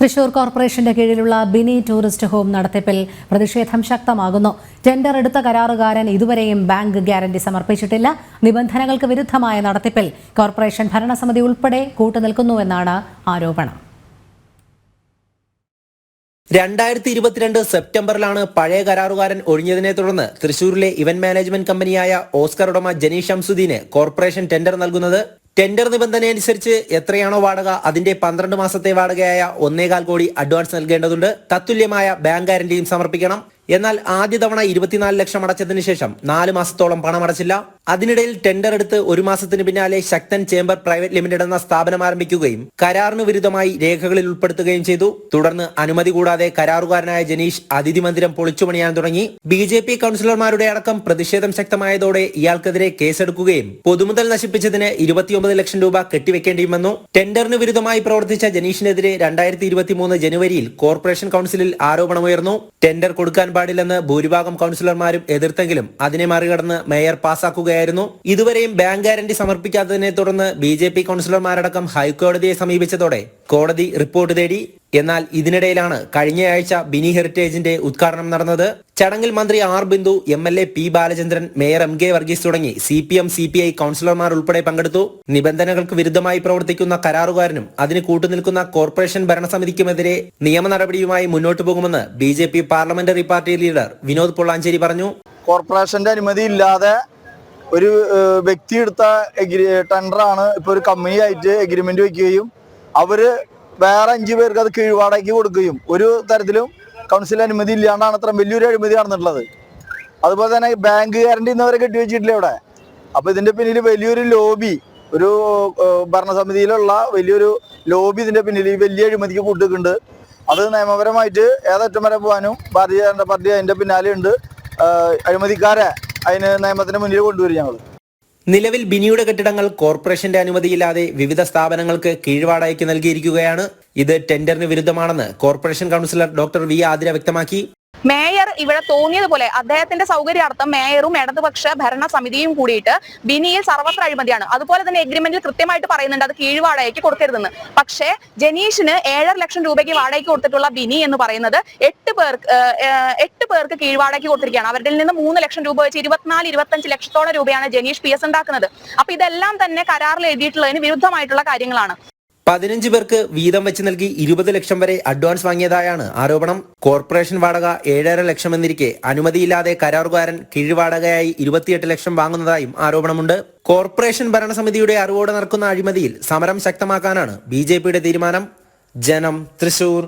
തൃശൂർ കോർപ്പറേഷന്റെ കീഴിലുള്ള Bini tourist home നടത്തിപ്പിൽ പ്രതിഷേധം ശക്തമാകുന്നു. ടെൻഡർ എടുത്ത കരാറുകാരൻ ഇതുവരെയും ബാങ്ക് ഗ്യാരണ്ടി സമർപ്പിച്ചിട്ടില്ല. നിബന്ധനകൾക്ക് വിരുദ്ധമായ നടത്തിപ്പിൽ കോർപ്പറേഷൻ ഭരണസമിതി ഉൾപ്പെടെ കൂട്ടുനിൽക്കുന്നുവെന്നാണ് ആരോപണം. രണ്ടായിരത്തി ഇരുപത്തിരണ്ട് സെപ്റ്റംബറിലാണ് പഴയ കരാറുകാരൻ ഒഴിഞ്ഞതിനെ തുടർന്ന് തൃശൂരിലെ ഇവന്റ് മാനേജ്മെന്റ് കമ്പനിയായ ഓസ്കർ ഉടമ ജനീഷ് ഷംസുദ്ദീന് കോർപ്പറേഷൻ ടെൻഡർ നൽകുന്നത് ടെൻഡർ നിബന്ധന അനുസരിച്ച് എത്രയാണോ വാടക അതിന്റെ പന്ത്രണ്ട് മാസത്തെ വാടകയായ ഒന്നേകാൽ കോടി അഡ്വാൻസ് നൽകേണ്ടതുണ്ട്. തത്തുല്യമായ ബാങ്ക് ഗ്യാരണ്ടിയും സമർപ്പിക്കണം. എന്നാൽ ആദ്യ തവണ ഇരുപത്തിനാല് ലക്ഷം അടച്ചതിന് ശേഷം നാല് മാസത്തോളം പണമടച്ചില്ല. അതിനിടയിൽ ടെൻഡർ എടുത്ത് ഒരു മാസത്തിന് പിന്നാലെ ശക്തൻ ചേംബർ പ്രൈവറ്റ് ലിമിറ്റഡ് എന്ന സ്ഥാപനം ആരംഭിക്കുകയും കരാറിന് വിരുദ്ധമായി രേഖകളിൽ ഉൾപ്പെടുത്തുകയും ചെയ്തു. തുടർന്ന് അനുമതി കൂടാതെ കരാറുകാരനായ ജനീഷ് അതിഥി മന്ദിരം പൊളിച്ചുപണിയാൻ തുടങ്ങി. ബി ജെ പി കൌൺസിലർമാരുടെ അടക്കം പ്രതിഷേധം ശക്തമായതോടെ ഇയാൾക്കെതിരെ കേസെടുക്കുകയും പൊതുമുതൽ നശിപ്പിച്ചതിന് ഇരുപത്തിയൊമ്പത് ലക്ഷം രൂപ കെട്ടിവെക്കേണ്ടിയും വന്നു. ടെൻഡറിന് വിരുദ്ധമായി പ്രവർത്തിച്ച ജനീഷിനെതിരെ രണ്ടായിരത്തി ജനുവരിയിൽ കോർപ്പറേഷൻ കൌൺസിലിൽ ആരോപണമുയർന്നു. ടെൻഡർ കൊടുക്കാൻ പാടില്ലെന്ന് ഭൂരിഭാഗം കൗൺസിലർമാരും എതിർത്തെങ്കിലും അതിനെ മറികടന്ന് മേയർ പാസാക്കുകയായിരുന്നു. ഇതുവരെയും ബാങ്ക് ഗ്യാരണ്ടി സമർപ്പിക്കാത്തതിനെ തുടർന്ന് ബി ജെ പി കൗൺസിലർമാരടക്കം ഹൈക്കോടതിയെ സമീപിച്ചതോടെ കോടതി റിപ്പോർട്ട് തേടി എന്നാൽ ഇതിനിടയിലാണ് കഴിഞ്ഞയാഴ്ച ബിനി ഹെറിറ്റേജിന്റെ ഉദ്ഘാടനം നടന്നത്. ചടങ്ങിൽ മന്ത്രി R Bindu M L A P Balachandran mayor M K Varghese തുടങ്ങി C P M C P I കൌൺസിലർമാർ ഉൾപ്പെടെ പങ്കെടുത്തു. നിബന്ധനകൾക്ക് വിരുദ്ധമായി പ്രവർത്തിക്കുന്ന കരാറുകാരനും അതിന് കൂട്ടുനിൽക്കുന്ന കോർപ്പറേഷൻ ഭരണസമിതിക്കുമെതിരെ നിയമ നടപടിയുമായി മുന്നോട്ടു പോകുമെന്ന് B J P parliamentary party leader Vinod Pollanchery പറഞ്ഞു. കോർപ്പറേഷന്റെ അനുമതി ഇല്ലാതെ ഒരു വ്യക്തി എടുത്ത ടെൻഡറാണ് ഇപ്പൊ ഒരു കമ്പനിയായിട്ട് എഗ്രിമെന്റ് വയ്ക്കുകയും അവർ വേറെ അഞ്ചു പേർക്ക് അത് കീഴ്വാടകയ്ക്ക് കൊടുക്കുകയും ഒരു തരത്തിലും കൗൺസിൽ അനുമതി ഇല്ലാണ്ടാണ് അത്ര വലിയൊരു അഴിമതി നടന്നിട്ടുള്ളത്. അതുപോലെ തന്നെ ബാങ്ക് ഗ്യാരണ്ടി ഇന്നവരെ കെട്ടിവെച്ചിട്ടില്ല ഇവിടെ അപ്പൊ ഇതിന്റെ പിന്നിൽ വലിയൊരു ലോബി ഒരു ഭരണസമിതിയിലുള്ള വലിയൊരു ലോബി ഇതിന്റെ പിന്നിൽ ഈ വലിയ അഴിമതിക്ക് കൂട്ടുന്നുണ്ട്. അത് നിയമപരമായിട്ട് ഏതറ്റം വരെ പോകാനും ഭാരതീയ ജനതാ പാർട്ടി അതിന്റെ പിന്നാലെ ഉണ്ട് അഴിമതിക്കാരെ അതിന് നിയമത്തിന് മുന്നിൽ കൊണ്ടുവരും ഞങ്ങൾ നിലവിൽ ബിനിയുടെ കെട്ടിടങ്ങൾ കോർപ്പറേഷന്റെ അനുമതിയില്ലാതെ വിവിധ സ്ഥാപനങ്ങൾക്ക് കീഴ്വാടകയ്ക്ക് നൽകിയിരിക്കുകയാണ്. ഇത് ടെൻഡറിന് വിരുദ്ധമാണെന്ന് corporation councillor doctor V Athira വ്യക്തമാക്കി. മേയർ ഇവിടെ തോന്നിയതുപോലെ അദ്ദേഹത്തിന്റെ സൗകര്യാർത്ഥം മേയറും ഇടതുപക്ഷ ഭരണസമിതിയും കൂടിയിട്ട് ബിനിയിൽ സർവത്ര അഴിമതിയാണ്. അതുപോലെ തന്നെ എഗ്രിമെന്റിൽ കൃത്യമായിട്ട് പറയുന്നുണ്ട് അത് കീഴ്വാടകയ്ക്ക് കൊടുക്കരുതെന്ന്. പക്ഷേ ജനീഷിന് ഏഴര ലക്ഷം രൂപയ്ക്ക് വാടകയ്ക്ക് കൊടുത്തിട്ടുള്ള ബിനി എന്ന് പറയുന്നത് എട്ട് പേർക്ക് എട്ട് പേർക്ക് കീഴ്വാടകയ്ക്ക് കൊടുത്തിരിക്കുകയാണ്. അവരുടെ നിന്ന് മൂന്ന് ലക്ഷം രൂപ വെച്ച് ഇരുപത്തിനാല് ഇരുപത്തഞ്ച് ലക്ഷത്തോളം രൂപയാണ് ജനീഷ് പി എസ് ഉണ്ടാക്കുന്നത്. അപ്പൊ ഇതെല്ലാം തന്നെ കരാറിൽ എഴുതിയിട്ടുള്ളതിന് വിരുദ്ധമായിട്ടുള്ള കാര്യങ്ങളാണ്. പതിനഞ്ച് പേർക്ക് വീതം വെച്ച് നൽകി ഇരുപത് ലക്ഷം വരെ അഡ്വാൻസ് വാങ്ങിയതായാണ് ആരോപണം. കോർപ്പറേഷൻ വാടക ഏഴര ലക്ഷം എന്നിരിക്കെ അനുമതിയില്ലാതെ കരാറുകാരൻ കീഴ്വാടകയായി ഇരുപത്തിയെട്ട് ലക്ഷം വാങ്ങുന്നതായും ആരോപണമുണ്ട്. കോർപ്പറേഷൻ ഭരണസമിതിയുടെ അറിവോടെ നടക്കുന്ന അഴിമതിയിൽ സമരം ശക്തമാക്കാനാണ് ബി തീരുമാനം. ജനം തൃശൂർ.